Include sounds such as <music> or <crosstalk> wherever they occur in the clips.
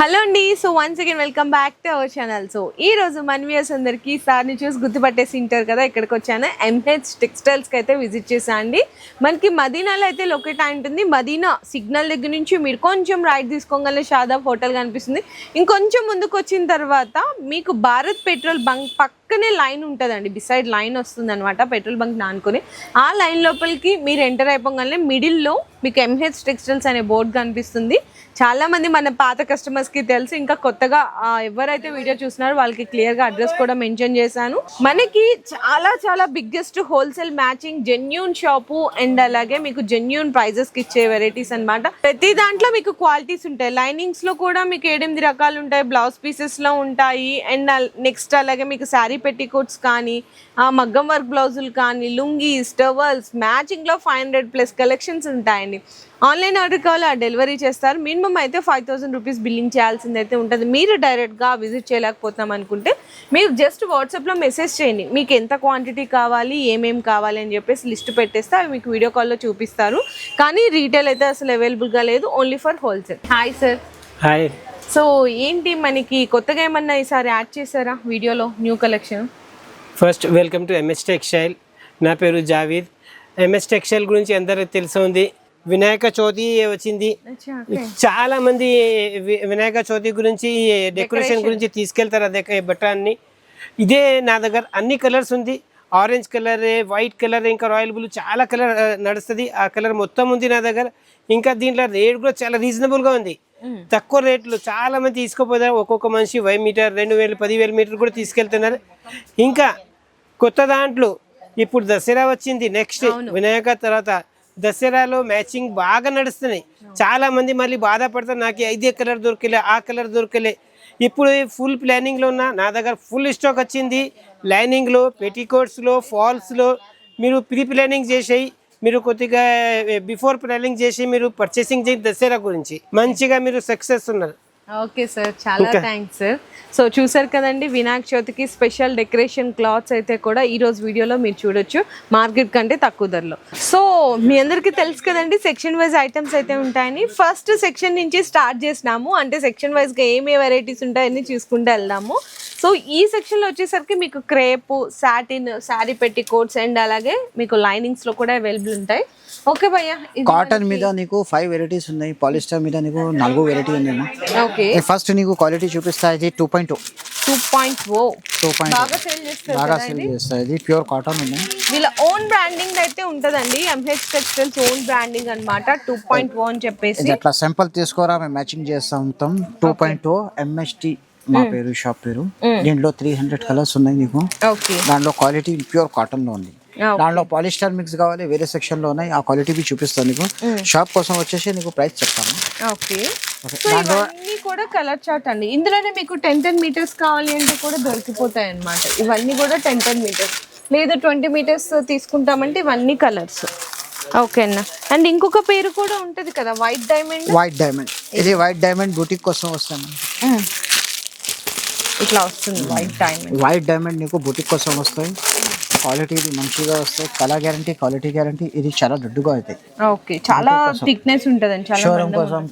Hello అండి. So once again welcome back to our channel so ఈ రోజు మన వ్యూస్ అందరికీ సార్ని చూసి గుర్తుపట్టేసి ఉంటారు కదా ఇక్కడికి వచ్చాను. ఎంహెచ్ టెక్స్టైల్స్కి అయితే విజిట్ చేశాను అండి. మనకి మదీనాలో అయితే లొకేట్ అయి ఉంటుంది. మదీనా సిగ్నల్ దగ్గర నుంచి మీరు కొంచెం రైట్ తీసుకోగల షాదాబ్ హోటల్ కనిపిస్తుంది. ఇంకొంచెం ముందుకు వచ్చిన తర్వాత మీకు భారత్ పెట్రోల్ బంక్ పక్క పక్కనే లైన్ ఉంటుందండి బిసైడ్ లైన్ వస్తుంది అనమాట పెట్రోల్ బంక్ నానుకొని. ఆ లైన్ లోపలికి మీరు ఎంటర్ అయిపోగానే మిడిల్లో మీకు ఎంహెచ్ టెక్స్టైల్స్ అనే బోర్డు కనిపిస్తుంది. చాలా మంది మన పాత కస్టమర్స్కి తెలుసు ఇంకా కొత్తగా ఎవరైతే వీడియో చూస్తున్నారో వాళ్ళకి క్లియర్గా అడ్రస్ కూడా మెన్షన్ చేశాను. మనకి చాలా చాలా biggest wholesale matching genuine shop and అలాగే మీకు జెన్యూన్ ప్రైజెస్కి ఇచ్చే వెరైటీస్ అన్నమాట. ప్రతి దాంట్లో మీకు క్వాలిటీస్ ఉంటాయి. లైనింగ్స్లో కూడా మీకు ఏడెనిమిది రకాలు ఉంటాయి. బ్లౌజ్ పీసెస్లో ఉంటాయి. అండ్ నెక్స్ట్ అలాగే మీకు శారీ పెట్టికోట్స్ కానీ ఆ మగ్గం వర్క్ బ్లౌజులు కానీ లుంగీస్ టవల్స్ మ్యాచింగ్లో ఫైవ్ హండ్రెడ్ ప్లస్ కలెక్షన్స్ ఉంటాయండి. ఆన్లైన్ ఆర్డర్ కావాలి ఆ డెలివరీ చేస్తారు. మినిమం అయితే ఫైవ్ థౌసండ్ రూపీస్ బిల్లింగ్ చేయాల్సింది అయితే ఉంటుంది. మీరు డైరెక్ట్గా విజిట్ చేయలేకపోతాం అనుకుంటే మీరు జస్ట్ వాట్సాప్లో మెసేజ్ చేయండి. మీకు ఎంత క్వాంటిటీ కావాలి ఏమేం కావాలి అని చెప్పేసి లిస్ట్ పెట్టేస్తే అవి మీకు వీడియో కాల్లో చూపిస్తారు. కానీ రీటైల్ అయితే అసలు అవైలబుల్గా లేదు only for wholesale. Hi sir. Hi. So ఏంటి మనకి కొత్తగా ఏమన్నా ఈసారి యాడ్ చేశారా వీడియోలో new collection? First welcome to MS textile నా పేరు జావీద్. ఎంఎస్ టెక్స్టైల్ గురించి అందరికి తెలిసి ఉంది? వినాయక చవితి వచ్చింది? చాలా మంది వినాయక చవితి గురించి డెకరేషన్ గురించి తీసుకెళ్తారు అదే బట్టాన్ని ఇదే నా దగ్గర అన్ని కలర్స్ ఉంది. ఆరెంజ్ కలర్ వైట్ కలర్ ఇంకా రాయల్ బ్లూ చాలా కలర్ నడుస్తుంది. ఆ కలర్ మొత్తం ఉంది నా దగ్గర. ఇంకా దీంట్లో రేట్ కూడా చాలా రీజనబుల్గా ఉంది. తక్కువ రేట్లు చాలా మంది తీసుకోపోతారు. ఒక్కొక్క మనిషి వై మీటర్ రెండు వేలు పదివేల మీటర్ కూడా తీసుకెళ్తున్నారు. ఇంకా కొత్త దాంట్లో ఇప్పుడు దసరా వచ్చింది నెక్స్ట్ వినాయక తర్వాత దసరాలో మ్యాచింగ్ బాగా నడుస్తున్నాయి. చాలా మంది మళ్ళీ బాధపడతారు. నాకు ఇదే కలర్ దొరకలే ఆ కలర్ దొరకలే. ఇప్పుడు ఫుల్ ప్లానింగ్లో ఉన్న నా దగ్గర ఫుల్ స్టాక్ వచ్చింది. లైనింగ్లో పెట్టికోట్స్లో ఫాల్స్లో మీరు ప్రీ ప్లానింగ్ చేసేయి. మీరు కొద్దిగా బిఫోర్ ప్లానింగ్ చేసి మీరు పర్చేసింగ్ చేసి దసరా గురించి మంచిగా మీరు సక్సెస్ ఉన్నారు. ఓకే సార్ చాలా థ్యాంక్స్ సార్. సో చూసారు కదండి వినాయక చవితికి స్పెషల్ డెకరేషన్ క్లాత్స్ అయితే కూడా ఈ రోజు వీడియోలో మీరు చూడొచ్చు. మార్కెట్ కంటే తక్కువ ధరలో. సో మీ అందరికీ తెలుసు కదండి సెక్షన్ వైజ్ ఐటమ్స్ అయితే ఉంటాయని. ఫస్ట్ సెక్షన్ నుంచి స్టార్ట్ చేసినాము. అంటే సెక్షన్ వైజ్గా ఏమే వెరైటీస్ ఉంటాయని చూసుకుంటూ వెళ్దాము. సో ఈ సెక్షన్లో వచ్చేసరికి మీకు క్రేపు సాటిన్ శారీ పెట్టి కోట్స్ అండ్ అలాగే మీకు లైనింగ్స్లో కూడా అవైలబుల్ ఉంటాయి. ఓకే భయ్య కాటన్ మీద నీకు ఫైవ్ వెరైటీస్ ఉన్నాయి. పాలిస్టర్ మీద నీకు నాలుగు వెరైటీ ఉన్నాయి ఓకే ఫస్ట్ నీకు క్వాలిటీ చూపిస్తా ఇది two point two two point O two point బాగా సేల్ చేస్తాయి ఇది? ప్యూర్ కాటన్ ఉన్నాయి వీళ్ళ ఓన్ బ్రాండింగ్ అయితే ఉంటదండి. ఎంహెచ్ టెక్స్టైల్స్ ఓన్ బ్రాండింగ్ అన్నమాట. టూ పాయింట్ ఓ అని చెప్పేసి. అట్లా సింపుల్ తీసుకోరా మేము మ్యాచింగ్ చేస్తా. టూ పాయింట్ టూ ఎంఎస్టి మా పేరు షాప్ పేరు. దీంట్లో త్రీ హండ్రెడ్ కలర్స్ ఉన్నాయి నీకు. ఓకే. దాంట్లో క్వాలిటీ ప్యూర్ కాటన్లో ఉంది. దాంట్లో పాలిస్టర్ మిక్స్ కావాలి వేరే సెక్షన్లో ఉన్నాయి. ఆ క్వాలిటీ చూపిస్తాను నీకు. షాప్ కోసం వచ్చేసి నీకు ప్రైస్ చెప్తాను. ఇవన్నీ కూడా కలర్ చార్ట్ అండి. ఇందులోనే మీకు టెన్ టెన్ మీటర్స్ కావాలి అంటే కూడా దొరికిపోతాయి అన్నమాట. ఇవన్నీ కూడా టెన్ టెన్ మీటర్స్ లేదా ట్వంటీ మీటర్స్ తీసుకుంటామంటే ఇవన్నీ కలర్స్ ఓకే అన్న. అండ్ ఇంకొక పేరు కూడా ఉంటది కదా వైట్ డైమండ్ వైట్ డైమండ్ ఇది వైట్ డైమండ్ బూటిక్ కోసం వస్తాను. ఇట్లా వస్తుంది వైట్ డైమండ్ వైట్ డైమండ్ నీకు బుటిక్ కోసం వస్తాయి. క్వాలిటీ ఇది మంచిగా వస్తాయి. కలర్ గ్యారంటీ క్వాలిటీ గ్యారంటీ ఇది చాలా దొడ్డుగా అవుతాయి. ఓకే చాలా థిక్నెస్ ఉంటదండి చాలా షోరూమ్ కోసం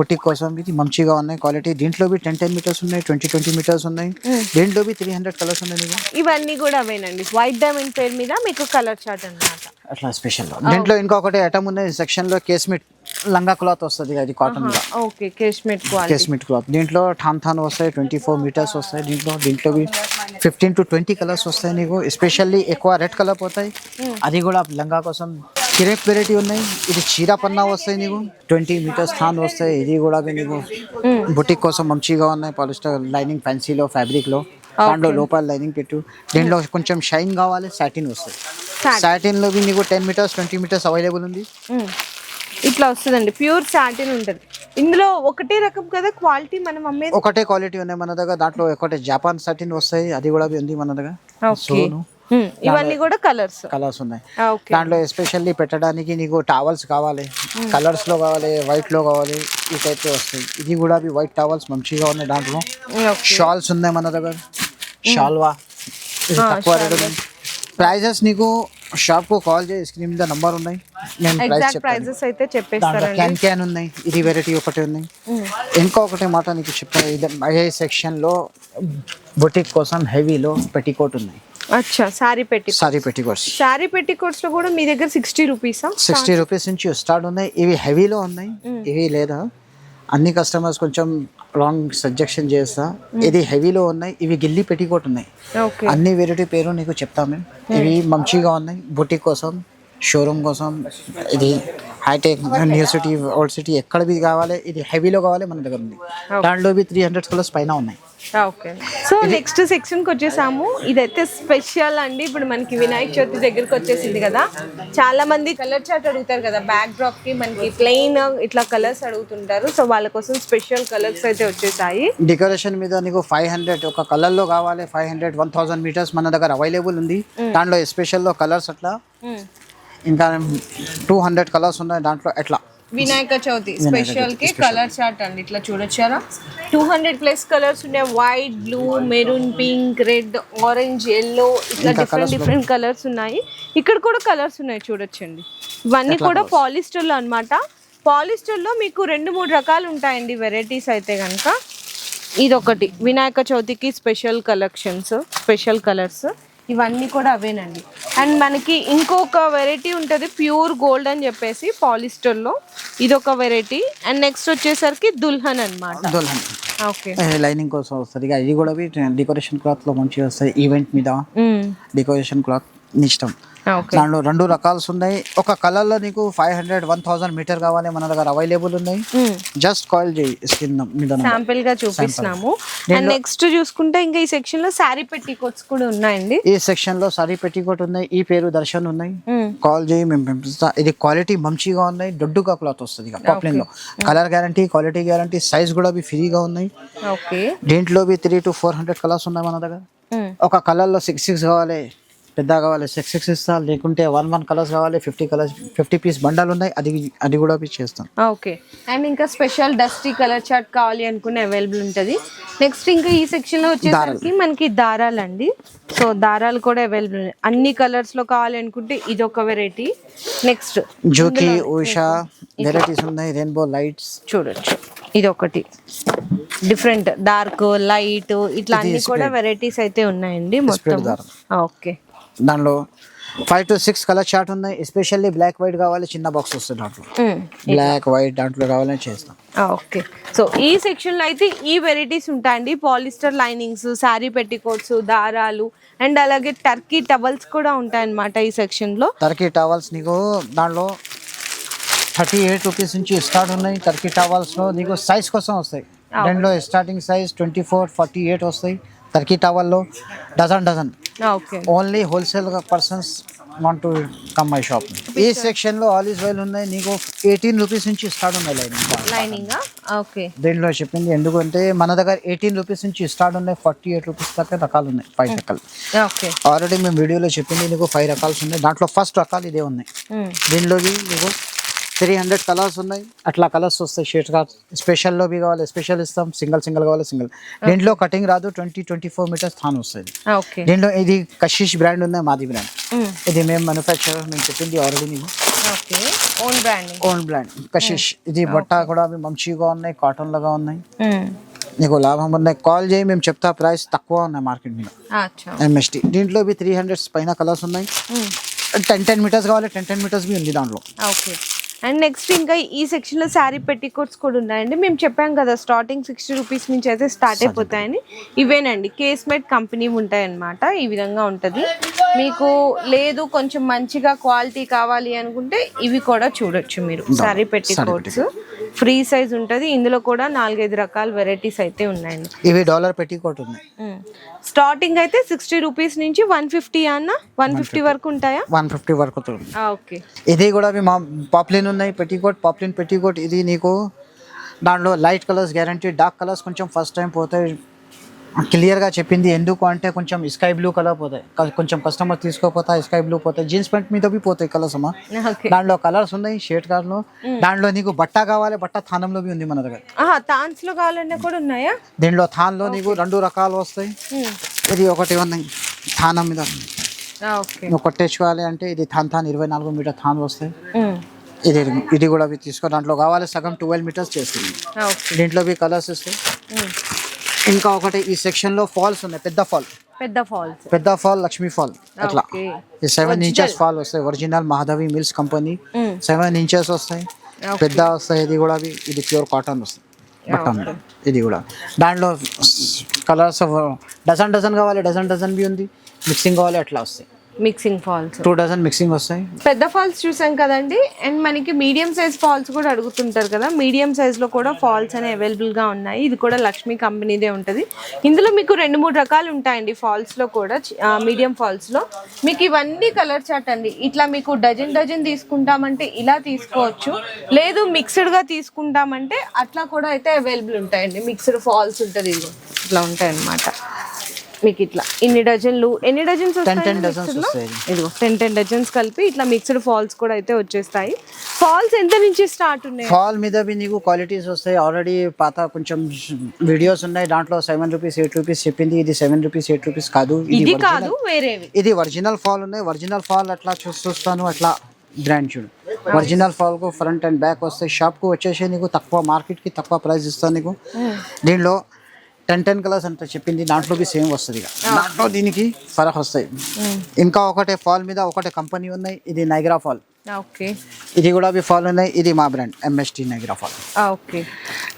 బుటిక్ కోసం ఇది మంచిగా ఉన్నాయి. క్వాలిటీ దీంట్లో బి టెన్ టెన్ మీటర్స్ ఉన్నాయి ట్వంటీ ట్వంటీ మీటర్స్ ఉన్నాయి. దీంట్లో బి త్రీ హండ్రెడ్ కలర్స్ ఉన్నాయి ఇవన్నీ కూడా అవేనండి. వైట్ డైమండ్ పేరు మీద మీకు కలర్ చార్ట్ అన్నమాట. అట్లా స్పెషల్ దీంట్లో ఇంకొకటి ఐటమ్ ఉంది సెక్షన్లో కేస్మిట్ లంగా క్లాత్ వస్తుంది అది కాటన్లో. ఓకే కేష్మెట్ క్వాలిటీ కేస్మిట్ క్లాత్ దీంట్లో ఠాన్ థాన్ వస్తాయి ట్వంటీ ఫోర్ మీటర్స్ వస్తాయి. దీంట్లో దీంట్లో ఫిఫ్టీన్ టు ట్వంటీ కలర్స్ వస్తాయి నీకు. ఎస్పెషల్లీ ఎక్కువ రెడ్ కలర్ పోతాయి. అది కూడా లంగా కోసం కిరేప్ వెరైటీ ఉన్నాయి. ఇది చీర పన్నా వస్తాయి నీకు. ట్వంటీ మీటర్స్ థాన్ వస్తాయి. ఇది కూడా బి నీకు బుటిక్ కోసం మంచిగా ఉన్నాయి. పాలిస్టర్ లైనింగ్ ఫ్యాన్సీలో ఫ్యాబ్రిక్లో. దాంట్లో లోపల లైనింగ్ పెట్టు. దీంట్లో కొంచెం షైన్ కావాలి సాటిన్ వస్తుంది సాటిన్లో బి నీకు ten metres twenty metres available ఉంది. ఇట్లా వస్తుందండి. ప్యూర్ సాటిన్ ఉంటుంది. ఇందులో ఒకటే రకం కదా క్వాలిటీ మనం అమ్మేది? ఒకటే క్వాలిటీ ఉన్నాయి మన దగ్గర. దాంట్లో ఒకటే జపాన్ సాటిన్ వస్తాయి. అది కూడా ఉంది మన దగ్గర. సోను. ఇవన్నీ కూడా కలర్స్. కలర్స్ ఉన్నాయి. దాంట్లో ఎస్పెషల్లీ పెట్టడానికి నీకు టవల్స్ కావాలి. కలర్స్లో కావాలి వైట్లో కావాలి ఈ టైప్ వస్తాయి. ఇది కూడా వైట్ టవల్స్ మంచిగా ఉన్నాయి దాంట్లో. షాల్స్ ఉన్నాయి మన దగ్గర. షాల్వా. తక్కువ రేట్ ప్రైజెస్ నీకు షాప్కు కాల్ చేయి స్క్రీన్ మీద నంబర్ ఉన్నాయి. నేను ఎగ్జాక్ట్ ప్రైజెస్ అయితే దాంట్లో చెప్పేస్తారండి క్యాన్ క్యాన్ ఉన్నాయి ఇది వెరైటీ ఒకటి ఉన్నాయి ఇంకొకటి మాట నీకు చెప్తాను ఇది ఏ సెక్షన్లో బొటిక్ కోసం హెవీలో పెట్టికోట్ ఉన్నాయి. అచ్చా సారీ పెట్టి సారీ పెట్టికోట్స్ సారీ పెట్టి కోట్స్లో కూడా మీ దగ్గర సిక్స్టీ రూపీసా? సిక్స్టీ రూపీస్ నుంచి స్టార్ట్ ఉన్నాయి. ఇవి హెవీలో ఉన్నాయి ఇవి లేదా. అన్ని కస్టమర్స్ కొంచెం రాంగ్ సజెషన్ చేస్తా. ఇది హెవీలో ఉన్నాయి ఇవి గిల్లి పెట్టికోట్ ఉన్నాయి. అన్ని వెరైటీ పేరు నీకు చెప్తాం మేము ఇవి మంచిగా ఉన్నాయి బుటిక్ కోసం షోరూమ్ కోసం ఇది hitech new city old city ఎక్కడ బి కావాలి ఇది హెవీలో కావాలి మన దగ్గర ఉంది. దాంట్లో బి త్రీ హండ్రెడ్ కలర్స్ పైన ఉన్నాయి. ఓకే. సో నెక్స్ట్ సెక్షన్కి వచ్చేసాము. ఇదైతే స్పెషల్ అండి. ఇప్పుడు మనకి వినాయక చవితి దగ్గరికి వచ్చేసింది కదా. చాలా మంది కలర్ చార్ట్ అడుగుతారు కదా బ్యాక్ డ్రాప్కి మనకి ప్లెయిన్ ఇట్లా కలర్స్ అడుగుతుంటారు. సో వాళ్ళ కోసం స్పెషల్ కలర్స్ అయితే వచ్చేసాయి. డెకరేషన్ మీద నీకు ఫైవ్ హండ్రెడ్ ఒక కలర్లో కావాలి five hundred one thousand metres మన దగ్గర అవైలబుల్ ఉంది. దాంట్లో స్పెషల్లో కలర్స్ అట్లా. ఇంకా టూ హండ్రెడ్ కలర్స్ ఉన్నాయి దాంట్లో ఎట్లా? వినాయక చవితి స్పెషల్కి కలర్ చార్ట్ అండి. ఇట్లా చూడొచ్చారా? టూ హండ్రెడ్ ప్లస్ కలర్స్ ఉన్నాయి. White blue maroon pink red orange yellow ఇట్లా డిఫరెంట్ డిఫరెంట్ కలర్స్ ఉన్నాయి. ఇక్కడ కూడా కలర్స్ ఉన్నాయి చూడొచ్చండి. ఇవన్నీ కూడా పాలిస్టర్లో అనమాట పాలిస్టర్లో మీకు రెండు మూడు రకాలు ఉంటాయండి వెరైటీస్ అయితే కనుక ఇదొకటి. వినాయక చవితికి స్పెషల్ కలెక్షన్స్ స్పెషల్ కలర్స్ ఇవన్నీ కూడా అవేనండి. అండ్ మనకి ఇంకొక వెరైటీ ఉంటుంది ప్యూర్ గోల్డ్ అని చెప్పేసి పాలిస్టర్లో. ఇదొక వెరైటీ. అండ్ నెక్స్ట్ వచ్చేసరికి దుల్హన్ అన్నమాట. దుల్హన్. ఓకే. లైనింగ్ కోసం వస్తుంది. ఇది కూడా డెకరేషన్ క్లాత్లో మంచిగా వస్తాయి ఈవెంట్ మీద డెకరేషన్ క్లాత్ ఇష్టం దాంట్లో రెండు రకాలు ఉన్నాయి. ఒక కలర్లో నీకు five hundred one thousand metre కావాలి మన దగ్గర అవైలబుల్ ఉన్నాయి. జస్ట్ కాల్ చేయి మీద. శాంపిల్గా చూపిస్తున్నాము. అండ్ నెక్స్ట్ చూసుకుంటే ఇంకా ఈ సెక్షన్లో శారీ పెట్టి కోట్స్ కూడా ఉన్నాయండి. ఈ సెక్షన్లో సారీ పెట్టికోట్ ఉన్నాయి. ఈ పేరు దర్శన్ ఉన్నాయి. కాల్ చేయి మేము పంపిస్తా. ఇది క్వాలిటీ మంచిగా ఉన్నాయి. దొడ్డుగా క్లాత్ వస్తుంది పాప్లిన్లో. Colour guarantee quality guarantee size కూడా ఫ్రీగా ఉన్నాయి. ఓకే. దీంట్లో B three to four hundred colours ఉన్నాయి మన దగ్గర. ఒక కలర్లో సిక్స్ సిక్స్ కావాలి. పెద్ద కావాలి. సిక్స్ సిక్స్ ఇస్తా లేకుంటే వన్ వన్ కలర్స్ కావాలి ఫిఫ్టీ కలర్స్ ఫిఫ్టీ పీస్ బండలు ఉన్నాయి అది అది కూడా చేస్తాం. ఓకే. అండ్ ఇంకా స్పెషల్ డస్టీ కలర్ చార్ట్ కావాలి అనుకునే అవైలబుల్ ఉంటుంది. నెక్స్ట్ ఇంకా ఈ సెక్షన్లో వచ్చేసరికి మనకి దారాలు అండి సో దారాలు కూడా అవైలబుల్ ఉన్నాయి. అన్ని కలర్స్లో కావాలి అనుకుంటే ఇది ఒక వెరైటీ నెక్స్ట్ జోకి ఉషా వెరైటీస్ ఉన్నాయి రెయిన్బో లైట్స్ చూడొచ్చు. ఇది ఒకటి. డిఫరెంట్ డార్క్ లైట్ ఇట్లా అన్ని కూడా వెరైటీస్ అయితే ఉన్నాయండి మొత్తం. ఓకే. దానిలో five to six colour chart ఉన్నాయి. ఎస్పెషల్లీ బ్లాక్ వైట్ కావాలి చిన్న బాక్స్ వస్తుంది దాంట్లో. బ్లాక్ వైట్ దాంట్లో కావాలని చేస్తాం. ఓకే. సో ఈ సెక్షన్లో అయితే ఈ వెరైటీస్ ఉంటాయండి. పాలిస్టర్ లైనింగ్స్ శారీ పెట్టికోట్స్ దారాలు అండ్ అలాగే టర్కీ టవల్స్ కూడా ఉంటాయన్నమాట ఈ సెక్షన్లో. టర్కీ టవల్స్ నీకు దాంట్లో థర్టీ ఎయిట్ రూపీస్ నుంచి స్టార్ట్ ఉన్నాయి. టర్కీ టవల్స్లో నీకు సైజ్ కోసం వస్తాయి. రెండులో starting size twenty four forty eight వస్తాయి. Turkey టవల్లో dozen dozen only wholesale persons want to come my shop ఈ సెక్షన్లో ఆలిస్ ఆయిల్ ఉన్నాయి నీకు ఎయిటీన్ రూపీస్ నుంచి స్టార్ట్ ఉన్నాయి లైనింగ్ లైనింగ్ ఓకే దీంట్లో చెప్పింది ఎందుకంటే మన దగ్గర ఎయిటీన్ రూపీస్ నుంచి స్టార్ట్ ఉన్నాయి ఫార్టీ ఎయిట్ రూపీస్ దాకా రకాలు ఉన్నాయి ఫైవ్ రకాలు. ఓకే ఆల్రెడీ మేము వీడియోలో చెప్పింది నీకు ఫైవ్ రకాలు ఉన్నాయి దాంట్లో ఫస్ట్ రకాలు ఇదే ఉన్నాయి. దీనిలోకి నీకు త్రీ హండ్రెడ్ కలర్స్ ఉన్నాయి. అట్లా కలర్స్ వస్తాయి షేడ్ కార్డ్ స్పెషల్లో బి కావాలి స్పెషల్ ఇస్తాం. సింగిల్ సింగిల్ కావాలి సింగిల్ దీంట్లో కటింగ్ రాదు ట్వంటీ ట్వంటీ ఫోర్ మీటర్స్ థాన్ వస్తుంది ఓకే దీంట్లో ఇది కషిష్ బ్రాండ్ ఉంది? మాది బ్రాండ్ ఇది మేము మ్యానుఫ్యాక్చర్ మేము చెప్పింది ఆల్రెడీ నీకు okay own branding own brand Kashish ఇది బట్ట కూడా అవి మంచిగా ఉన్నాయి కాటన్ లాగా ఉన్నాయి. నీకు లాభం ఉన్నాయి కాల్ చేయి మేము చెప్తా ప్రైస్ తక్కువ ఉన్నాయి మార్కెట్ మీద. అచ్చా. ఎంఎస్టీ దీంట్లో బి త్రీ హండ్రెడ్స్ పైన కలర్స్ ఉన్నాయి. టెన్ టెన్ మీటర్స్ కావాలి టెన్ టెన్ మీటర్స్ బి ఉంది దాంట్లో. ఓకే అండ్ నెక్స్ట్ ఇంకా ఈ సెక్షన్లో శారీ పెట్టికోట్స్ కూడా ఉన్నాయండి. మేము చెప్పాం కదా స్టార్టింగ్ సిక్స్టీ రూపీస్ నుంచి అయితే స్టార్ట్ అయిపోతాయని. ఇవేనండి కేస్మేట్ కంపెనీ ఉంటాయన్నమాట. ఈ విధంగా ఉంటుంది. మీకు లేదు కొంచెం మంచిగా క్వాలిటీ కావాలి అనుకుంటే ఇవి కూడా చూడొచ్చు మీరు శారీ పెట్టికోట్స్ ఫ్రీ సైజ్ ఉంటుంది. ఇందులో కూడా నాలుగైదు రకాల వెరైటీస్ అయితే ఉన్నాయండి. ఇవి డాలర్ పెట్టికోట్ ఉన్నాయి. స్టార్టింగ్ అయితే సిక్స్టీ రూపీస్ నుంచి వన్ ఫిఫ్టీ అన్న? వన్ ఫిఫ్టీ వరకు ఉంటాయా? వన్ ఫిఫ్టీ వరకు ఓకే. ఇది కూడా మా పాప్లిన్ ఉన్నాయి. పెట్టికోట్ పాప్లిన్ పెట్టికోట్ ఇది నీకు దాంట్లో light colours guarantee dark colours కొంచెం ఫస్ట్ టైం పోతాయి. క్లియర్గా చెప్పింది. ఎందుకు అంటే కొంచెం స్కై బ్లూ కలర్ పోతాయి. కొంచెం కస్టమర్ తీసుకోపోతా స్కై బ్లూ పోతాయి. జీన్స్ ప్యాంట్ మీద బి పోతాయి కలర్స్ అమ్మా. దాంట్లో కలర్స్ ఉన్నాయి షేడ్ కార్లో దాంట్లో నీకు బట్ట కావాలి బట్ట థానంలో ఉంది మన దగ్గర. తాన్స్లో కావాలన్నా కూడా ఉన్నాయా? దీంట్లో థాన్లో నీకు రెండు రకాలు వస్తాయి. ఇది ఒకటి ఉన్నాయి థానం మీద. నువ్వు కొట్టేసుకోవాలి అంటే ఇది థాన్ థాన్ ఇరవై నాలుగు మీటర్ థాన్ వస్తాయి. ఇది ఇది కూడా అవి తీసుకో. దాంట్లో కావాలి సగం ట్వెల్వ్ మీటర్స్ చేస్తుంది. దీంట్లో కలర్స్ వస్తాయి. ఇంకా ఒకటి ఈ సెక్షన్లో ఫాల్స్ ఉన్నాయి. పెద్ద ఫాల్ పెద్ద ఫాల్స్ పెద్ద ఫాల్ లక్ష్మీ ఫాల్ అట్లా. ఈ సెవెన్ ఇంచెస్ ఫాల్ వస్తాయి. Original Mahadevi mills company seven inches వస్తాయి. పెద్ద వస్తాయి. ఇది కూడా ఇది ప్యూర్ కాటన్ వస్తాయి. బటన్ ఇది కూడా. దాంట్లో కలర్స్ డజన్ డజన్ కావాలి. డజన్ డజన్ బి ఉంది. మిక్సింగ్ కావాలి. అట్లా వస్తాయి. Mixing falls. Two dozen mixing వస్తాయి? పెద్ద ఫాల్స్ చూసాం కదండి. అండ్ మనకి మీడియం సైజ్ ఫాల్స్ కూడా అడుగుతుంటారు కదా. మీడియం సైజ్లో కూడా ఫాల్స్ అనేవి అవైలబుల్గా ఉన్నాయి. ఇది కూడా లక్ష్మీ కంపెనీదే ఉంటుంది. ఇందులో మీకు రెండు మూడు రకాలు ఉంటాయండి ఫాల్స్లో కూడా మీడియం ఫాల్స్లో. మీకు ఇవన్నీ కలర్ చాట్ అండి. ఇట్లా మీకు డజన్ డజన్ తీసుకుంటామంటే ఇలా తీసుకోవచ్చు. లేదు మిక్స్డ్గా తీసుకుంటామంటే అట్లా కూడా అయితే అవైలబుల్ ఉంటాయండి. మిక్స్డ్ ఫాల్స్ ఉంటుంది ఇట్లా ఉంటాయి అన్నమాట మీకు ఇట్లా ఇన్ని డజన్లు? ఎన్ని డజన్స్ టెన్ టెన్ వస్తాయి డజన్స్ వస్తాయి. ఇదిగో టెన్ టెన్ డజన్స్ కలిపి ఇట్లా మిక్స్డ్ ఫాల్స్ కూడా అయితే వచ్చేస్తాయి. ఫాల్స్ ఎంత నుంచి స్టార్ట్ ఉన్నాయి? ఫాల్ మీద నీకు క్వాలిటీస్ వస్తాయి. ఆల్రెడీ పాత కొంచెం వీడియోస్ ఉన్నాయి. దాంట్లో సెవెన్ రూపీస్ ఎయిట్ రూపీస్ చెప్పింది. ఇది సెవెన్ రూపీస్ ఎయిట్ రూపీస్ కాదు. ఇది. కాదు వేరేవి. ఇది ఒరిజినల్ ఫాల్ ఉన్నాయి. ఒరిజినల్ ఫాల్ అట్లా చూస్తాను? అట్లా బ్రాండ్ చూడు. ఒరిజినల్ ఫాల్కు ఫ్రంట్ అండ్ బ్యాక్ వస్తాయి. షాప్కు వచ్చేసి నీకు తక్కువ మార్కెట్కి తక్కువ ప్రైస్ ఇస్తాను నీకు. దీనిలో టెన్ టెన్ కలర్స్ అంత చెప్పింది దాంట్లోకి సేమ్ వస్తుంది ఇక. దాంట్లో దీనికి ఫరక్ వస్తాయి. ఇంకా ఒకటే ఫాల్ మీద ఒకటే కంపెనీ ఉన్నాయి ఇది నైగ్రా ఫాల్. ఓకే. ఇది కూడా అవి ఫాల్ ఉన్నాయి ఇది మా brand MST Niagara fall. Okay.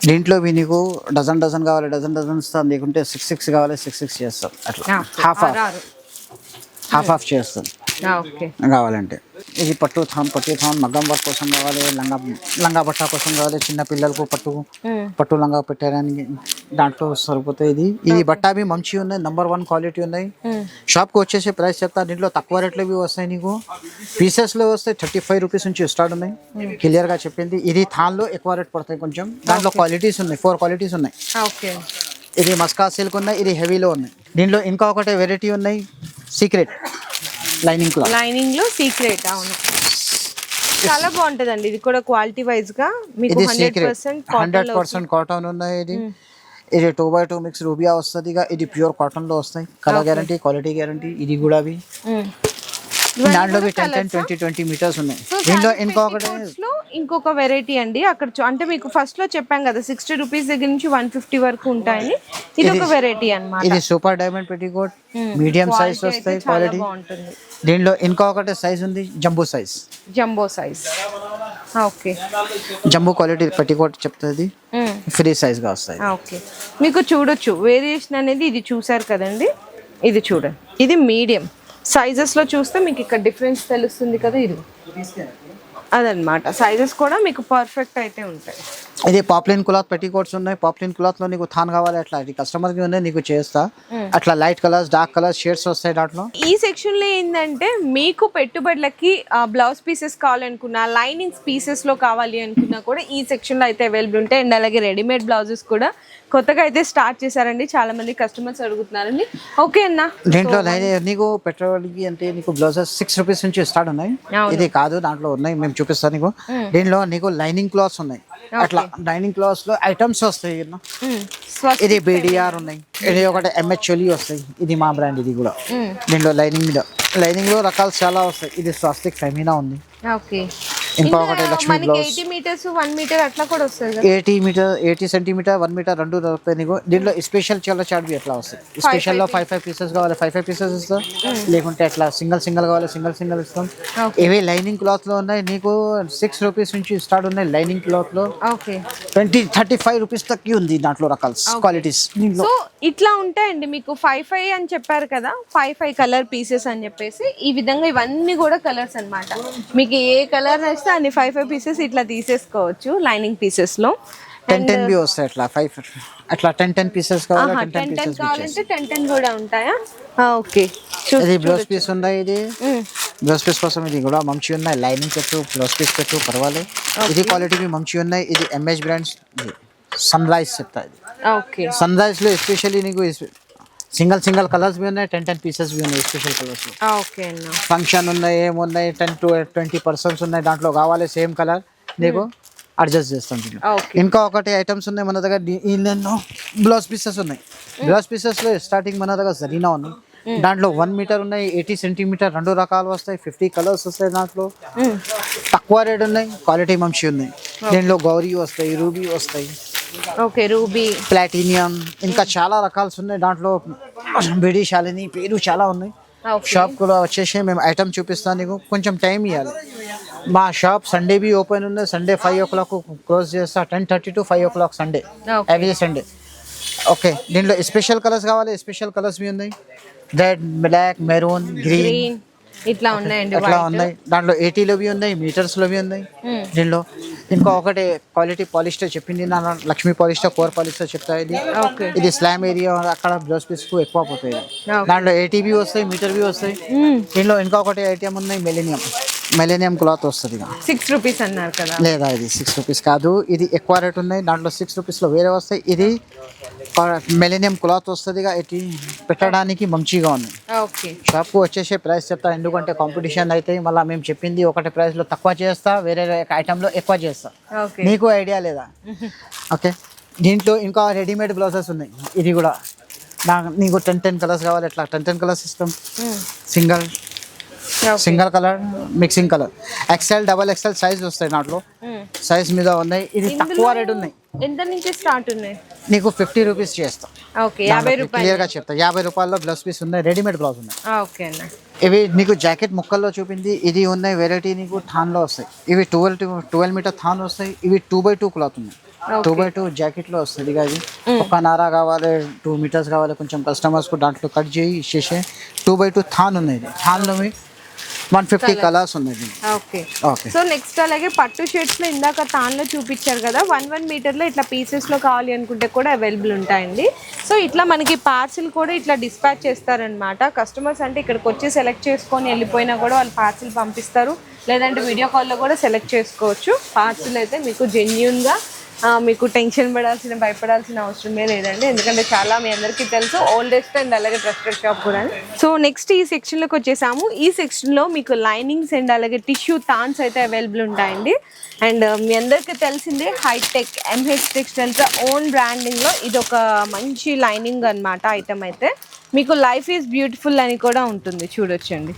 దీంట్లో మీ నీకు డజన్ డజన్ కావాలి డజన్ డజన్ ఇస్తాం లేకుంటే సిక్స్ సిక్స్ కావాలి సిక్స్ సిక్స్ చేస్తాం అట్లా. హాఫ్ హాఫ్ హాఫ్ హాఫ్ చేస్తాం కావాలంటే ఇది పట్టు థాన్ పట్టు థాన్ మగ్గం వర్క్ కోసం కావాలి లంగా లంగా బట్ట కోసం కావాలి చిన్న పిల్లలకు పట్టు పట్టు లంగా పెట్టడానికి దాంట్లో సరిపోతాయి ఇది. ఈ బట్ట అవి మంచి ఉన్నాయి నంబర్ వన్ క్వాలిటీ ఉన్నాయి. షాప్కి వచ్చేసి ప్రైస్ చెప్తా దీంట్లో తక్కువ రేట్లో వస్తాయి నీకు. పీసెస్లో వస్తే థర్టీ ఫైవ్ రూపీస్ నుంచి స్టార్ట్ ఉన్నాయి. క్లియర్గా చెప్పింది. ఇది థాన్లో ఎక్కువ రేట్ పడతాయి కొంచెం. దాంట్లో క్వాలిటీస్ ఉన్నాయి ఫోర్ క్వాలిటీస్ ఉన్నాయి. ఓకే. ఇది మస్కా సిల్క్ ఉన్నాయి ఇది హెవీలో ఉన్నాయి. దీంట్లో ఇంకా ఒకటి వెరైటీ ఉన్నాయి. సీక్రెట్ లైనింగ్ క్లాత్ లైనింగ్లో సీక్రెట్ అవును. చాలా బాగుంటదండి. ఇది కూడా క్వాలిటీ వైజ్గా మీకు hundred percent hundred percent cotton ఉన్నాయి ఇది? ఇది two by two mix rubia వస్తుంది ఇది ప్యూర్ కాటన్లో వస్తాయి కలర్ గ్యారంటీ క్వాలిటీ గ్యారంటీ ఇది కూడా అవి. దాంట్లో ten ten twenty twenty metres ఉన్నాయి. దీంట్లో ఇంకొకటి లో ఇంకొక వెరైటీ అండి. అక్కడ అంటే మీకు ఫస్ట్లో చెప్పాం కదా సిక్స్టీ రూపీస్ దగ్గర నుంచి వన్ ఫిఫ్టీ వరకు ఉంటాయని. ఇది ఒక వెరైటీ అన్నమాట. ఇది super diamond petticoat medium size వస్తాయి క్వాలిటీ బాగుంటుంది. దీంట్లో ఇంకొకటి సైజ్ ఉంది jumbo size jumbo size okay. Jumbo quality petticoat చెప్తుంది. ఫ్రీ సైజ్గా వస్తాయి. ఓకే. మీకు చూడొచ్చు వేరియేషన్ అనేది ఇది చూసారు కదండి? ఇది చూడండి. ఇది మీడియం సైజెస్లో చూస్తే మీకు ఇక్కడ డిఫరెన్స్ తెలుస్తుంది కదా ఇది. అదనమాట సైజెస్ కూడా మీకు పర్ఫెక్ట్ అయితే ఉంటాయి. ఇది పాప్లిన్ క్లాత్ పెట్టికోట్స్ ఉన్నాయి. పాప్లిన్ క్లాత్లో నీకు థాన్ కావాలి అట్లా. ఇది కస్టమర్కి ఉన్నాయి నీకు చేస్తా. అట్లా light colours dark colours shades వస్తాయి దాంట్లో. ఈ సెక్షన్లో ఏంటంటే మీకు పెట్టుబడులకి బ్లౌజ్ పీసెస్ కావాలనుకున్నా లైనింగ్స్ పీసెస్లో కావాలి అనుకున్నా కూడా ఈ సెక్షన్లో అయితే అవైలబుల్ ఉంటాయి. అండ్ అలాగే రెడీమేడ్ బ్లౌజెస్ కూడా కొత్తగా అయితే స్టార్ట్ చేశారండి. చాలా మంది కస్టమర్స్ అడుగుతున్నారండి. ఓకే అన్న? దీంట్లో నీకు పెట్రోల్కి అంటే నీకు బ్లౌజెస్ సిక్స్ రూపీస్ నుంచి స్టార్ట్ ఉన్నాయి. ఇది కాదు దాంట్లో ఉన్నాయి. మేము చూపిస్తాను నీకు. దీంట్లో నీకు లైనింగ్ క్లాత్స్ ఉన్నాయి. అట్లా. లైనింగ్ క్లాత్స్లో ఐటమ్స్ వస్తాయి. స్వస్తి ఇది బీడిఆర్ ఉన్నాయి. ఇది ఒకటి ఎంహెచ్ చొలి వస్తాయి. ఇది మా బ్రాండ్ ఇది కూడా. దీంట్లో లైనింగ్ మీద. లైనింగ్లో రకాలు చాలా వస్తాయి. ఇది స్వాస్తిక్ ఫెమినా ఉంది. ఇంకొకటి లక్ష్మీ మనకి blouse. Eighty metres one metre అట్లా కూడా వస్తుంది కదా. Eighty metre eighty centimetre one metre రెండు దొరుకుతాయి నీకు. దీంట్లో స్పెషల్ చాలా చాట్ ఎట్లా వస్తాయి స్పెషల్లో ఫైవ్ ఫైవ్ పీసెస్ కావాలి ఫైవ్ ఫైవ్ పీసెస్ ఇస్తాం. లేకుంటే అట్లా సింగల్ సింగల్ కావాలి సింగల్ సింగల్ ఇస్తాం. Okay. ఇవి లైనింగ్ క్లాత్లో ఉన్నాయి. నీకు సిక్స్ రూపీస్ నుంచి స్టార్ట్ ఉన్నాయి లైనింగ్ క్లాత్లో. Okay twenty thirty five rupees తక్కి ఉంది దాంట్లో రకాల క్వాలిటీస్ దీంట్లో. సో ఇట్లా ఉంటాయండి మీకు. ఫైవ్ ఫైవ్ అని చెప్పారు కదా. ఫైవ్ ఫైవ్ కలర్ పీసెస్ అని చెప్పేసి. ఈ విధంగా ఇవన్నీ కూడా కలర్స్ అన్నమాట. మీకు ఏ కలర్ నచ్చితే అన్ని ఫైవ్ ఫైవ్ పీసెస్ ఇట్లా తీసేసుకోవచ్చు లైనింగ్ పీసెస్లో. టెన్ టెన్ బి వస్తాయి అట్లా ఫైవ్ అట్లా టెన్ టెన్ పీసెస్ కావాలి టెన్ టెన్ కావాలంటే టెన్ టెన్ కూడా ఉంటాయా? ఓకే. ఇది బ్లౌజ్ పీస్ ఉన్నాయి ఇది? బ్లౌజ్ పీస్ కోసం ఇది కూడా మంచి ఉన్నాయి. లైనింగ్ పెట్టు బ్లౌజ్ పీస్ పెట్టు పర్వాలేదు. ఇది క్వాలిటీ మంచి ఉన్నాయి. ఇది ఎంఎస్ బ్రాండ్స్ సన్ రైజ్ చెప్తా ఇది. సన్ రైజ్లో ఎస్పెషల్లీ నీకు సింగల్ సింగల్ కలర్స్ బి ఉన్నాయి టెన్ టెన్ పీసెస్ బి ఉన్నాయి స్పెషల్ కలర్స్ ఓకే అన్న. ఫంక్షన్ ఉన్నాయి ఏమున్నాయి టెన్ టు ట్వంటీ పర్సన్స్ ఉన్నాయి దాంట్లో కావాలి సేమ్ కలర్ నీకు అడ్జస్ట్ చేస్తాం దీంట్లో ఓకే ఇంకా ఒకటి ఐటమ్స్ ఉన్నాయి మన దగ్గర ఎన్నెన్నో బ్లౌజ్ పీసెస్ ఉన్నాయి. బ్లౌజ్ పీసెస్లో స్టార్టింగ్ మన దగ్గర జరీనా ఉన్నాయి దాంట్లో వన్ మీటర్ ఉన్నాయి ఎయిటీ సెంటీమీటర్ రెండు రకాలు వస్తాయి ఫిఫ్టీ కలర్స్ వస్తాయి దాంట్లో. తక్కువ రేట్ ఉన్నాయి క్వాలిటీ మంచి ఉన్నాయి. దీంట్లో గౌరీ వస్తాయి రూబీ వస్తాయి. Okay Ruby. ప్లాటినియం. ఇంకా చాలా రకాలు ఉన్నాయి. దాంట్లో బిడి శాలిని పేరు చాలా ఉన్నాయి. షాప్ కూడా వచ్చేసి మేము ఐటమ్ చూపిస్తాను నీకు. కొంచెం టైం ఇవ్వాలి మా షాప్ సండే బి ఓపెన్ ఉంది. Sunday five o'clock close చేస్తా. Ten thirty to five o'clock Sunday. Every Sunday okay. దీంట్లో స్పెషల్ కలర్స్ కావాలి. స్పెషల్ కలర్స్ బి ఉన్నాయి. రెడ్ బ్లాక్ మెరూన్ గ్రీన్ ఇట్లా ఉన్నాయండి అట్లా. ఉన్నాయి? దాంట్లో బి ఉన్నాయి మీటర్స్లో బి ఉన్నాయి. దీనిలో ఇంకా ఒకటి క్వాలిటీ పాలిస్టర్ చెప్పింది నా లక్ష్మీ పాలిస్టర్ కోర్ పాలిస్టర్ చెప్తా ఇది. ఇది స్లామ్ ఏరియా అక్కడ బ్లౌజ్ పీస్కు ఎక్కువ పోతాయి. దాంట్లో ఎయిటీ బి వస్తాయి మీటర్ బి వస్తాయి. దీనిలో ఇంకా ఒకటి ఐటమ్ ఉన్నాయి మెలీనియం మెలీనియం క్లాత్ వస్తుంది. సిక్స్ రూపీస్ అన్నారు కదా. లేదా ఇది సిక్స్ రూపీస్ కాదు ఇది ఎక్కువ రేట్ ఉన్నాయి దాంట్లో సిక్స్ రూపీస్లో వేరే వస్తాయి. ఇది మెలీనియం క్లాత్ వస్తుంది పెట్టడానికి మంచిగా ఉంది. ఓకే. షాప్కు వచ్చేసే ప్రైస్ చెప్తా ఎందుకంటే కాంపిటీషన్ అయితే మళ్ళీ మేము చెప్పింది ఒకటి ప్రైస్లో తక్కువ చేస్తా వేరే ఐటెంలో ఎక్కువ చేస్తా. నీకు ఐడియా లేదా? ఓకే. దీంట్లో ఇంకా రెడీమేడ్ బ్లౌజెస్ ఉన్నాయి. ఇది కూడా. నాకు నీకు టెన్ టెన్ కలర్స్ కావాలి ఎట్లా? టెన్ టెన్ కలర్స్ ఇస్తాం. Single. Single colour mixing colour. XL double XL size వస్తాయి దాంట్లో సైజ్ మీద ఉన్నాయి. ఇది తక్కువ రేట్ ఉన్నాయి. ఎంత నుంచి స్టార్ట్ ఉన్నాయి? నీకు ఫిఫ్టీ రూపీస్ చేస్తా. రూపాయలు. క్లియర్గా చెప్తా. యాభై రూపాయల్లో బ్లౌజ్ పీస్ ఉన్నాయి. రెడీమేడ్ బ్లౌజ్ ఉన్నాయి. ఓకే అన్న. ఇవి నీకు జాకెట్ ముక్కల్లో చూపింది. ఇది ఉన్నాయి. వెరైటీ నీకు థాన్లో వస్తాయి. ఇవి ట్వెల్వ్ ట్వెల్వ్ మీటర్ థాన్ వస్తాయి. ఇవి టూ బై టూ క్లాత్ ఉన్నాయి. టూ బై టూ జాకెట్లో వస్తుంది ఇక ఇది. ఒక నారా కావాలి టూ మీటర్స్ కావాలి. కొంచెం కస్టమర్స్కు దాంట్లో కట్ చేయి ఇచ్చేసే టూ బై టూ థాన్ ఉన్నాయి. ఇది థాన్లో వన్ ఫిఫ్టీ కలర్స్ ఉన్నాయి. ఓకే ఓకే సో నెక్స్ట్ అలాగే పట్టు షర్ట్స్లో ఇందాక తాన్లో చూపించారు కదా వన్ వన్ మీటర్లో ఇట్లా పీసెస్లో కావాలి అనుకుంటే కూడా అవైలబుల్ ఉంటాయండి. సో ఇట్లా మనకి పార్సిల్ కూడా ఇట్లా డిస్పాచ్ చేస్తారనమాట కస్టమర్స్ అంటే ఇక్కడికి వచ్చి సెలెక్ట్ చేసుకొని వెళ్ళిపోయినా కూడా వాళ్ళు పార్సిల్ పంపిస్తారు. లేదంటే వీడియో కాల్లో కూడా సెలెక్ట్ చేసుకోవచ్చు. పార్సిల్ అయితే మీకు జెన్యున్గా ఆ, మీకు టెన్షన్ పడాల్సిన భయపడాల్సిన అవసరమే లేదండి. ఎందుకంటే చాలా మీ అందరికీ తెలుసు ఓల్డెస్ట్ అండ్ అలాగే ట్రస్టెడ్ షాప్ కూడా. సో నెక్స్ట్ ఈ సెక్షన్లోకి వచ్చేసాము. ఈ సెక్షన్లో మీకు లైనింగ్స్ అండ్ అలాగే టిష్యూ తాన్స్ అయితే అవైలబుల్ ఉంటాయండి. అండ్ uh, మీ అందరికీ తెలిసిందే హైటెక్ ఎంహెచ్ టెక్స్టైల్స్ ఓన్ బ్రాండింగ్లో ఇది ఒక మంచి లైనింగ్ అనమాట ఐటమ్ అయితే. మీకు లైఫ్ ఈజ్ బ్యూటిఫుల్ అని కూడా ఉంటుంది చూడొచ్చండి.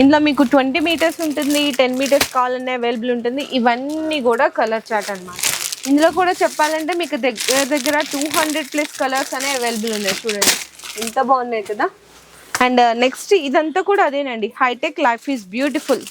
ఇందులో మీకు ట్వంటీ మీటర్స్ ఉంటుంది టెన్ మీటర్స్ కావాలనే అవైలబుల్ ఉంటుంది. ఇవన్నీ కూడా కలర్ చార్ట్ అన్నమాట. ఇందులో కూడా చెప్పాలంటే మీకు దగ్గర దగ్గర టూ హండ్రెడ్ ప్లస్ కలర్స్ అనే అవైలబుల్ ఉన్నాయి చూడండి. ఎంత బాగున్నాయి కదా. అండ్ నెక్స్ట్ ఇదంతా కూడా అదేనండి. హైటెక్ లైఫ్ ఈజ్ బ్యూటిఫుల్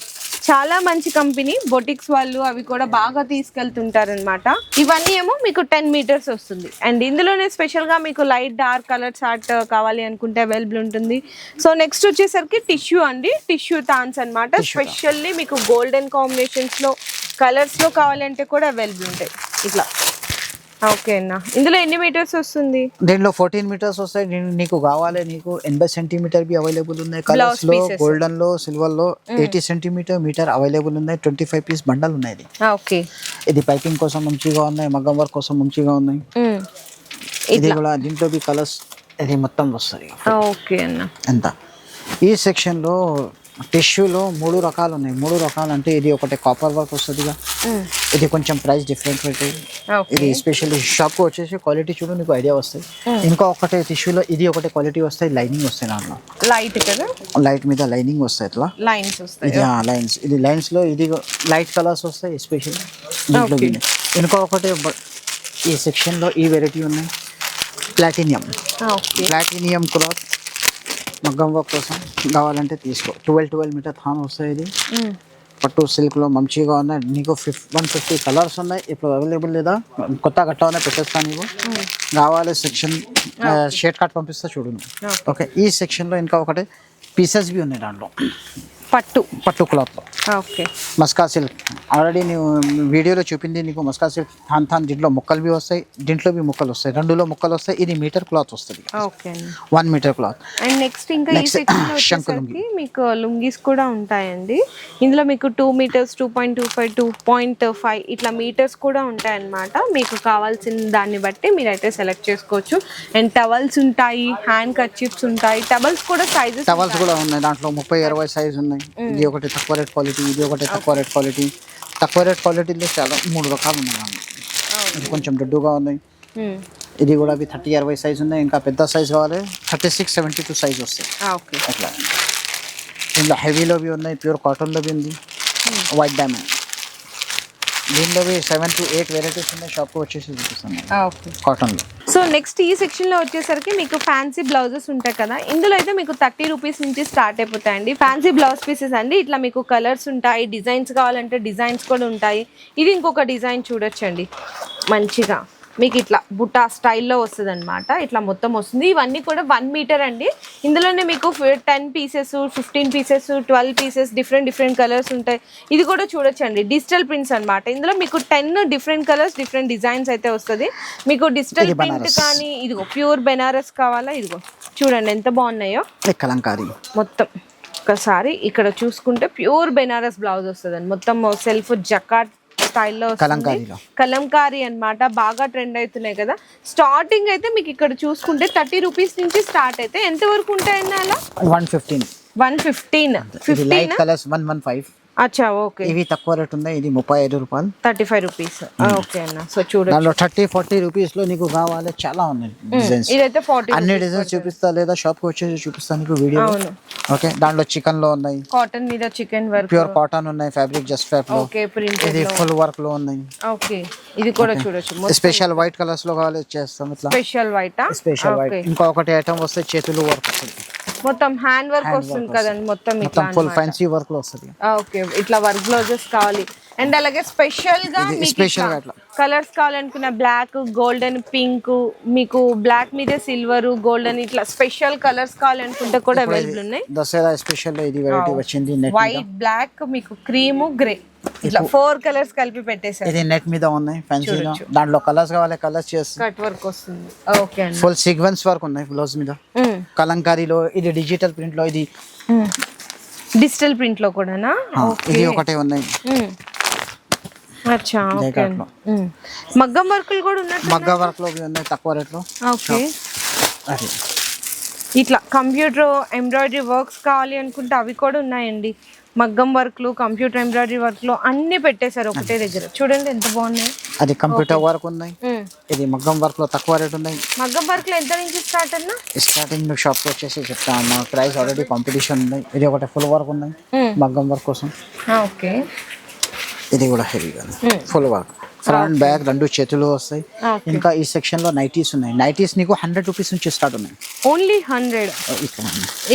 చాలా మంచి కంపెనీ బొటిక్స్ వాళ్ళు అవి కూడా బాగా తీసుకెళ్తుంటారనమాట ఇవన్నీ ఏమో మీకు టెన్ మీటర్స్ వస్తుంది. అండ్ ఇందులోనే స్పెషల్గా మీకు లైట్ డార్క్ కలర్ చార్ట్ కావాలి అనుకుంటే అవైలబుల్ ఉంటుంది. సో నెక్స్ట్ వచ్చేసరికి టిష్యూ అండి. టిష్యూ తాన్స్ అన్నమాట. స్పెషల్లీ మీకు గోల్డెన్ కాంబినేషన్స్లో కలర్స్లో కావాలంటే కూడా అవైలబుల్ ఉంటాయి. ఇట్లా. ఓకే అన్న. ఇందులో ఎన్ని మీటర్స్ వస్తుంది? దీంట్లో ఫోర్టీన్ మీటర్స్ వస్తాయి. నీకు కావాలి నీకు ఎనభై సెంటీమీటర్ బి అవైలబుల్ ఉన్నాయి. కలర్స్లో. గోల్డెన్లో సిల్వర్లో ఎయిటీ సెంటీమీటర్ మీటర్ అవైలబుల్ ఉన్నాయి. ట్వంటీ ఫైవ్ పీస్ బండల్ ఉన్నాయి ఇది. ఓకే. ఇది పైపింగ్ కోసం మంచిగా ఉన్నాయి. మగ్గం వర్క్ కోసం మంచిగా ఉన్నాయి. ఇది కూడా దీంట్లో బి కలర్స్ ఇది మొత్తం వస్తుంది ఓకే అన్న. ఎంత? ఈ సెక్షన్లో టిష్యూలో మూడు రకాలు ఉన్నాయి మూడు రకాలు అంటే ఇది ఒకటి కాపర్ వర్క్ వస్తుంది ఇది కొంచెం ప్రైస్ డిఫరెంట్ ఉంటుంది ఇది స్పెషల్లీ షాప్ వచ్చేసి క్వాలిటీ చూడు నీకు ఐడియా వస్తాయి. ఇంకా ఒకటి టిష్యూలో ఇది ఒకటి క్వాలిటీ వస్తాయి లైనింగ్ వస్తాయి దాంట్లో లైట్ కదా? లైట్ మీద లైనింగ్ వస్తాయి ఇట్లా లైన్స్ వస్తాయి ఇది లైన్స్ ఇది లైన్స్లో ఇది లైట్ కలర్స్ వస్తాయి ఎస్పెషల్లీ దీంట్లో. ఇంకా ఒకటి ఈ సెక్షన్లో ఈ వెరైటీ ఉన్నాయి. ప్లాటినియం ప్లాటినియం క్లాత్ మగ్గం వర్క్ కోసం కావాలంటే తీసుకో. ట్వెల్వ్ ట్వెల్వ్ మీటర్ థాన్ వస్తాయి ఇది. పట్టు సిల్క్లో మంచిగా ఉన్నాయి. నీకు ఫిఫ్ వన్ ఫిఫ్టీ కలర్స్ ఉన్నాయి. ఇప్పుడు అవైలబుల్ లేదా? కొత్త గట్ట ఉన్నాయి పెట్టేస్తా నీకు కావాలి సెక్షన్ షేడ్ కార్డ్ పంపిస్తా చూడు నువ్వు. ఓకే. ఈ సెక్షన్లో ఇంకా ఒకటి పీసెస్ బి ఉన్నాయి దాంట్లో. పట్టు. పట్టు క్లాత్ ఓకే. మస్కా సిల్క్. ఆల్రెడీ నీవు వీడియోలో చూపింది నీకు మస్కా సిల్క్. థాన్ థాన్ దీంట్లో ముక్కలు బి వస్తాయి దీంట్లో బి ముక్కలు వస్తాయి. రెండులో ముక్కలు వస్తాయి ఇది మీటర్ క్లాత్ వస్తుంది one metre cloth and next ఇంకా ఈ <coughs> సెక్షన్ మీకు లుంగీస్ కూడా ఉంటాయండి. ఇందులో మీకు two metres two point two five two point five ఇట్లా మీటర్స్ కూడా ఉంటాయన్నమాట. మీకు కావాల్సిన దాన్ని బట్టి మీరైతే సెలెక్ట్ చేసుకోవచ్చు. అండ్ టవల్స్ ఉంటాయి హ్యాండ్ కర్చిప్స్ ఉంటాయి టవల్స్ కూడా సైజెస్ టవల్స్ కూడా ఉన్నాయి. దాంట్లో ముప్పై ఇరవై సైజ్ ఉన్నాయి. ఇది ఒకటి తక్కువ రేట్ క్వాలిటీ ఇది ఒకటి తక్కువ రేట్ క్వాలిటీ తక్కువ రేట్ క్వాలిటీలో చాలా మూడు రకాలు ఉన్నాయి దాంట్లో ఇది కొంచెం దొడ్డుగా ఉన్నాయి ఇది కూడా అవి థర్టీ అరవై సైజ్ ఉన్నాయి ఇంకా పెద్ద సైజ్ కావాలి thirty six seventy two size వస్తాయి ఓకే అట్లా దీంట్లో హెవీలో బి ఉన్నాయి ప్యూర్ కాటన్లో బి ఉంది వైట్ డైమండ్ దీనిలో బి సెవెన్ టు ఎయిట్ వెరైటీస్ ఉన్నాయి షాప్కి వచ్చేసి చూపిస్తాను ఓకే కాటన్లో సో నెక్స్ట్ ఈ సెక్షన్లో వచ్చేసరికి మీకు ఫ్యాన్సీ బ్లౌజెస్ ఉంటాయి కదా. ఇందులో అయితే మీకు థర్టీ రూపీస్ నుంచి స్టార్ట్ అయిపోతాయండి. ఫ్యాన్సీ బ్లౌజ్ పీసెస్ అండి. ఇట్లా మీకు కలర్స్ ఉంటాయి డిజైన్స్ కావాలంటే డిజైన్స్ కూడా ఉంటాయి. ఇది ఇంకొక డిజైన్ చూడొచ్చండి. మంచిగా. మీకు ఇట్లా బుట్టా స్టైల్లో వస్తుంది అనమాట ఇట్లా మొత్తం వస్తుంది. ఇవన్నీ కూడా వన్ మీటర్ అండి. ఇందులోనే మీకు ten pieces fifteen pieces twelve pieces different different colours ఉంటాయి. ఇది కూడా చూడొచ్చండి. డిజిటల్ ప్రింట్స్ అన్నమాట. ఇందులో మీకు ten different colours different designs అయితే వస్తుంది. మీకు డిజిటల్ ప్రింట్. కానీ ఇదిగో ప్యూర్ బెనారస్ కావాలా? ఇదిగో చూడండి ఎంత బాగున్నాయో. కలంకారీ. మొత్తం ఒకసారి ఇక్కడ చూసుకుంటే ప్యూర్ బెనారస్ బ్లౌజ్ వస్తుంది మొత్తం సెల్ఫ్ జకాట్ స్టైల్లో కలంకారీలో. కలంకారీ అన్నమాట. బాగా ట్రెండ్ అవుతున్నాయి కదా. స్టార్టింగ్ అయితే మీకు ఇక్కడ చూసుకుంటే థర్టీ రూపీస్ నుంచి స్టార్ట్ అయితే ఎంత వరకు ఉంటాయండి అలా one fifteen. One fifteen. Fifteen? Colours one one five. అచ్చా ఓకే. ఇవి తక్కువ రేట్ ఉన్నాయి ఇది ముప్పై ఐదు రూపాయలు. Thirty five rupees. ఓకే అన్న. సో చూడండి దాంట్లో థర్టీ ఫార్టీ రూపీస్లో నీకు కావాలి చాలా ఉన్నాయి డిజైన్స్ ఇదైతే ఫార్టీ అన్ని డిజైన్స్ చూపిస్తా లేదా షాప్కి వచ్చేసి చూపిస్తాను నీకు వీడియో ఓకే దాంట్లో చికెన్లో ఉన్నాయి. కాటన్ మీద చికెన్ వర్క్ ప్యూర్ కాటన్ ఉన్నాయి ఫ్యాబ్రిక్ జస్ట్ ఫ్యాబ్లో. ఓకే ప్రింట్ ఇది ఫుల్ వర్క్లో ఉన్నాయి. ఓకే ఇది కూడా చూడొచ్చు. స్పెషల్ వైట్ కలర్స్లో కావాలి చేస్తాం ఇట్లా. స్పెషల్ వైట్ స్పెషల్ వైట్ ఇంకొకటి ఐటమ్ వస్తే చేతులు వర్క్ వస్తుంది మొత్తం హ్యాండ్ వర్క్ వస్తుంది కదండి మొత్తం ఇట్లా ఫుల్ ఫ్యాన్సీ వర్క్లో వస్తుంది. ఓకే. ఇట్లా వర్క్ బ్లౌజెస్ కావాలి. అండ్ అలాగే స్పెషల్గా ఇట్లా. కలర్స్ కావాలనుకున్న బ్లాక్ గోల్డెన్ పింక్ మీకు బ్లాక్ మీద సిల్వర్ గోల్డెన్ ఇట్లా స్పెషల్ కలర్స్ కావాలనుకుంటే కూడా అవైలబుల్ ఉన్నాయి. దసరా స్పెషల్ ఇది వెరైటీ వచ్చింది నెట్ వైట్ బ్లాక్ మీకు క్రీమ్ గ్రే ఇట్లా ఫోర్ కలర్స్ కలిపి పెట్టేసారు ఇది నెట్ మీద ఉన్నాయి ఫ్యాన్సీ దాంట్లో కలర్స్ కావాలి కలర్స్ చేస్తాం కట్ వర్క్ వస్తుంది. ఓకే ఫుల్ సీక్వెన్స్ వర్క్ ఉన్నాయి బ్లౌజ్ మీద. కలంకారీలో ఇది డిజిటల్ ప్రింట్లో ఇది డిజిటల్ ప్రింట్లో కూడానా ఇది ఒకటే ఉన్నాయి. అచ్చా ఓకే. మగ్గం వర్కులు కూడా ఉన్నట్టు మగ్గ వర్క్లో ఇవి ఉన్నాయి తక్కువ రేట్లో ఓకే అది. ఇట్లా కంప్యూటర్ ఎంబ్రాయిడరీ వర్క్స్ కావాలి అనుకుంటే అవి కూడా ఉన్నాయండి. మగ్గం వర్క్లు కంప్యూటర్ ఎంబ్రాయిడరీ వర్క్లు అన్ని పెట్టేశారు ఒకటే దగ్గర. చూడండి ఎంత బాగున్నాయి. అది కంప్యూటర్ వర్క్ ఉన్నాయి. ఇది మగ్గం వర్క్లో తక్కువ రేట్ ఉన్నాయి. మగ్గం వర్క్లు ఎంత నుంచి స్టార్ట్ అన్నా? స్టార్టింగ్ షాప్ వచ్చేసి చెప్తా మా ప్రైస్ ఆల్రెడీ కాంపిటీషన్ ఉన్నాయి ఇది ఒకటి ఫుల్ వర్క్ ఉన్నాయి మ్మ్. మగ్గం వర్క్ కోసం. ఓకే ఇది కూడా హెవీగా ఫుల్ వర్క్ ఫ్రంట్ బ్యాక్ రెండు చేతులు వస్తాయి. ఇంకా ఈ సెక్షన్లో నైటీస్ ఉన్నాయి. నైటీస్ నీకు హండ్రెడ్ రూపీస్ నుంచి స్టార్ట్ ఉన్నాయి. ఓన్లీ హండ్రెడ్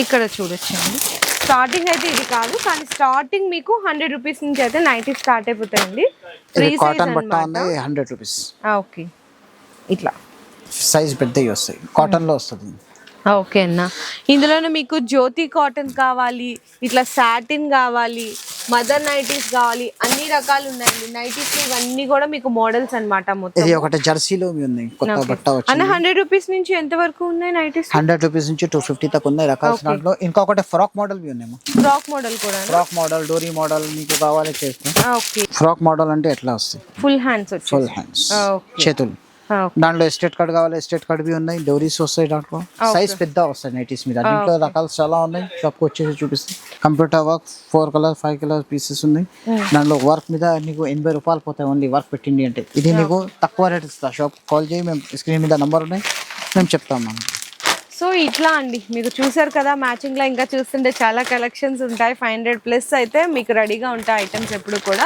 ఇక్కడ చూడొచ్చండి. స్టార్టింగ్ అయితే ఇది కాదు కానీ స్టార్టింగ్ మీకు హండ్రెడ్ రూపీస్ నుంచి అయితే నైటీ స్టార్ట్ అయిపోతాయండి. కాటన్ బట్ట ఉన్నాయి హండ్రెడ్ రూపీస్. ఓకే. ఇట్లా. సైజ్ పెద్దవి వస్తాయి. కాటన్లో వస్తుంది. ఓకే అన్న. ఇందులోనే మీకు జ్యోతి కాటన్ కావాలి ఇట్లా సాటిన్ కావాలి మదర్ నైటీస్ కావాలి అన్ని రకాలు ఉన్నాయండి. నైటీస్ ఇవన్నీ కూడా మీకు మోడల్స్ అన్నమాట మొత్తం. ఇది ఒకటి జెర్సీలో ఉన్నాయి కొత్త బట్ట అన్న వచ్చింది హండ్రెడ్ రూపీస్ నుంచి ఎంత వరకు ఉన్నాయి నైటీస్? హండ్రెడ్ రూపీస్ నుంచి టూ ఫిఫ్టీ దాకా ఉన్నాయి రకాల దాంట్లో. ఇంకొకటి ఫ్రాక్ మోడల్ ఉన్నాయి ఫ్రాక్ మోడల్ కూడా ఫ్రాక్ మోడల్ డోరీ మోడల్ మీకు కావాలి చేస్తే. ఓకే. ఫ్రాక్ మోడల్ అంటే ఎట్లా వస్తాయి? Full hands full hands. చేతులు. దాంట్లో ఎస్టేట్ కార్డ్ కావాలి ఎస్టేట్ కార్డ్ బి ఉన్నాయి. డోరీస్ వస్తాయి దాంట్లో. సైజ్ పెద్ద వస్తాయి నైటీస్ మీద. దీంట్లో రకాలు చాలా ఉన్నాయి. షాప్కి వచ్చేసి చూపిస్తాయి computer work four colour five colour pieces ఉన్నాయి. దాంట్లో వర్క్ మీద నీకు ఎనభై రూపాయలు పోతాయి ఓన్లీ వర్క్ పెట్టింది అంటే. ఇది నీకు తక్కువ రేట్ ఇస్తా. షాప్ కాల్ చేయి మేము స్క్రీన్ మీద నంబర్ ఉన్నాయి. మేము చెప్తాం మనం సో ఇట్లా అండి. మీకు చూసారు కదా మ్యాచింగ్లో ఇంకా చూస్తుంటే చాలా కలెక్షన్స్ ఉంటాయి. ఫైవ్ హండ్రెడ్ ప్లస్ అయితే మీకు రెడీగా ఉంటాయి ఐటమ్స్ ఎప్పుడు కూడా.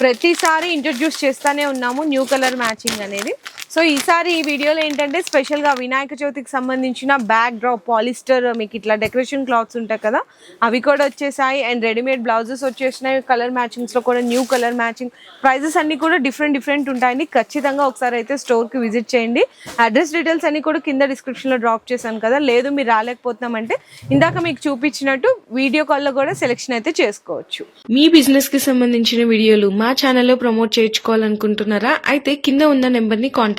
ప్రతిసారి ఇంట్రడ్యూస్ చేస్తూనే ఉన్నాము. న్యూ కలర్ మ్యాచింగ్ అనేది. సో ఈసారి ఈ వీడియోలో ఏంటంటే స్పెషల్గా వినాయక చవితికి సంబంధించిన బ్యాక్ డ్రాప్ పాలిస్టర్ మీకు ఇట్లా డెకరేషన్ క్లాత్స్ ఉంటాయి కదా అవి కూడా వచ్చేసాయి. అండ్ రెడీమేడ్ బ్లౌజెస్ వచ్చేసినాయి. కలర్ మ్యాచింగ్స్లో కూడా న్యూ కలర్ మ్యాచింగ్ ప్రైజెస్ అన్ని కూడా డిఫరెంట్ డిఫరెంట్ ఉంటాయండి ఖచ్చితంగా ఒకసారి అయితే స్టోర్కి విజిట్ చేయండి. అడ్రస్ డీటెయిల్స్ అన్ని కూడా కింద డిస్క్రిప్షన్లో డ్రాప్ చేశాను కదా. లేదు మీరు రాలేకపోతున్నామంటే ఇందాక మీకు చూపించినట్టు వీడియో కాల్లో కూడా సెలెక్షన్ అయితే చేసుకోవచ్చు. మీ బిజినెస్కి సంబంధించిన వీడియోలు మా ఛానల్లో ప్రమోట్ చేయించుకోవాలనుకుంటున్నారా? అయితే కింద ఉన్న నెంబర్ని కాంటాక్ట్